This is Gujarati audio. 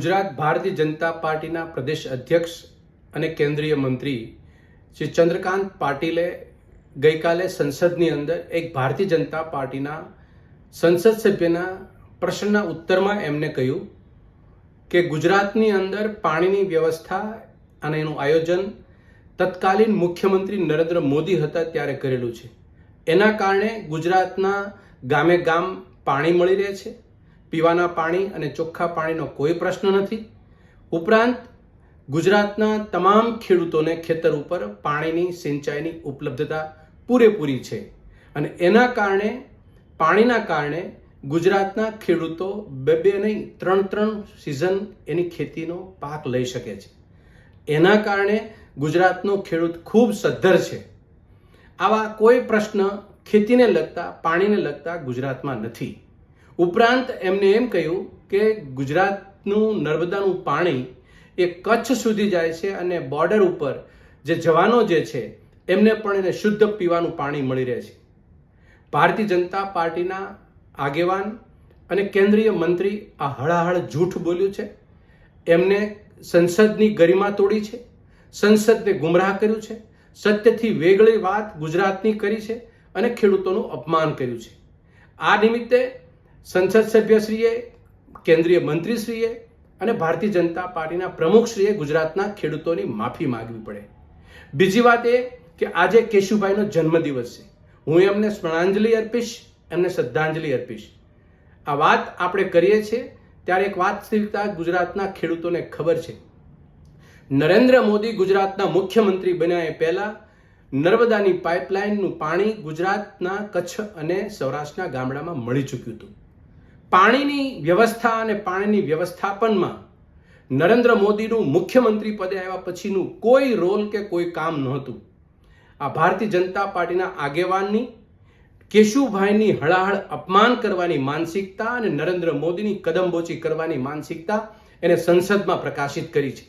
ગુજરાત ભારતીય જનતા પાર્ટીના પ્રદેશ અધ્યક્ષ અને કેન્દ્રીય મંત્રી શ્રી ચંદ્રકાંત પાટીલે ગઈકાલે સંસદની અંદર એક ભારતીય જનતા પાર્ટીના સંસદ સભ્યના પ્રશ્નના ઉત્તરમાં એમને કહ્યું કે ગુજરાતની અંદર પાણીની વ્યવસ્થા અને એનું આયોજન તત્કાલીન મુખ્યમંત્રી નરેન્દ્ર મોદી હતા ત્યારે કરેલું છે. એના કારણે ગુજરાતના ગામે ગામ પાણી મળી રહે છે. પીવાના પાણી અને ચોખ્ખા પાણીનો કોઈ પ્રશ્ન નથી. ઉપરાંત, ગુજરાતના તમામ ખેડૂતોને ખેતર ઉપર પાણીની સિંચાઈની ઉપલબ્ધતા પૂરેપૂરી છે અને એના કારણે, પાણીના કારણે ગુજરાતના ખેડૂતો બે બે નહીં, ત્રણ ત્રણ સિઝન એની ખેતીનો પાક લઈ શકે છે. એના કારણે ગુજરાતનો ખેડૂત ખૂબ સદ્ધર છે. આવા કોઈ પ્રશ્ન ખેતીને લગતા, પાણીને લગતા ગુજરાતમાં નથી. ઉપરાંત એમને એમ કહ્યું કે ગુજરાતનું નર્મદાનું પાણી એ કચ્છ સુધી જાય છે અને બોર્ડર ઉપર જે જવાનો જે છે, એમને પણ એને શુદ્ધ પીવાનું પાણી મળી રહે છે. ભારતીય જનતા પાર્ટીના આગેવાન અને કેન્દ્રીય મંત્રી આ હળાહળ જૂઠ બોલ્યું છે. એમને સંસદની ગરિમા તોડી છે. સંસદને ગુમરાહ કર્યું છે. સત્યથી વેગળી વાત ગુજરાતની કરી છે અને ખેડૂતોનું અપમાન કર્યું છે. આ નિમિત્તે સંસદ સભ્યશ્રીએ, કેન્દ્રીય મંત્રીશ્રીએ અને ભારતીય જનતા પાર્ટીના પ્રમુખશ્રીએ ગુજરાતના ખેડૂતોની માફી માંગવી પડે. બીજી વાત એ કે આજે કેશુભાઈનો જન્મદિવસ છે. હું એમને સ્મરણાંજલિ અર્પીશ, એમને શ્રદ્ધાંજલિ અર્પીશ. આ વાત આપણે કરીએ છીએ ત્યારે એક વાસ્તવિકતા ગુજરાતના ખેડૂતોને ખબર છે. નરેન્દ્ર મોદી ગુજરાતના મુખ્યમંત્રી બન્યા એ પહેલા નર્મદાની પાઇપલાઇનનું પાણી ગુજરાતના કચ્છ અને સૌરાષ્ટ્રના ગામડામાં મળી ચૂક્યું હતું. પાણીની વ્યવસ્થા અને પાણીની વ્યવસ્થાપનમાં નરેન્દ્ર મોદીનું મુખ્યમંત્રી પદે આવ્યા પછીનું કોઈ રોલ કે કોઈ કામ નહોતું. આ ભારતીય જનતા પાર્ટીના આગેવાનની, કેશુભાઈની હળાહળ અપમાન કરવાની માનસિકતા અને નરેન્દ્ર મોદીની કદમબોચી કરવાની માનસિકતા એને સંસદમાં પ્રકાશિત કરી છે.